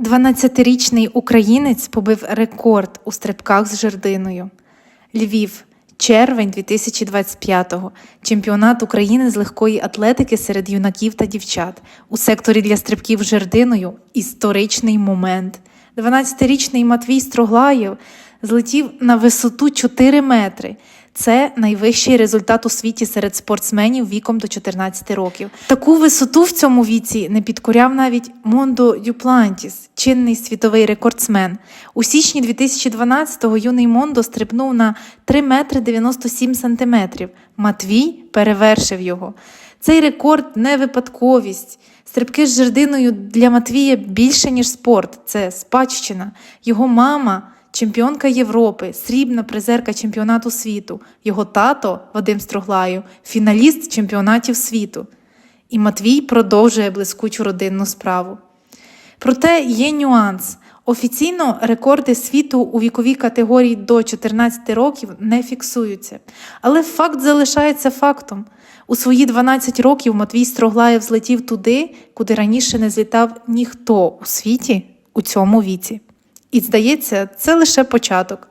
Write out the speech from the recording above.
12-річний українець побив рекорд у стрибках з жердиною. Львів, червень 2025-го. Чемпіонат України з легкої атлетики серед юнаків та дівчат. У секторі для стрибків з жердиною історичний момент. 12-річний Матвій Строглаєв злетів на висоту 4 метри. Це найвищий результат у світі серед спортсменів віком до 14 років. Таку висоту в цьому віці не підкоряв навіть Мондо Дюплантіс, чинний світовий рекордсмен. У січні 2012-го юний Мондо стрибнув на 3 метри 97 сантиметрів. Матвій перевершив його. Цей рекорд не випадковість. Стрибки з жердиною для Матвія більше, ніж спорт. Це спадщина. Його мама чемпіонка Європи, срібна призерка чемпіонату світу. Його тато Вадим Строглаєв, фіналіст чемпіонатів світу. І Матвій продовжує блискучу родинну справу. Проте є нюанс. Офіційно рекорди світу у віковій категорії до 14 років не фіксуються. Але факт залишається фактом. У свої 12 років Матвій Строглаєв злетів туди, куди раніше не злітав ніхто у світі у цьому віці. І здається, це лише початок.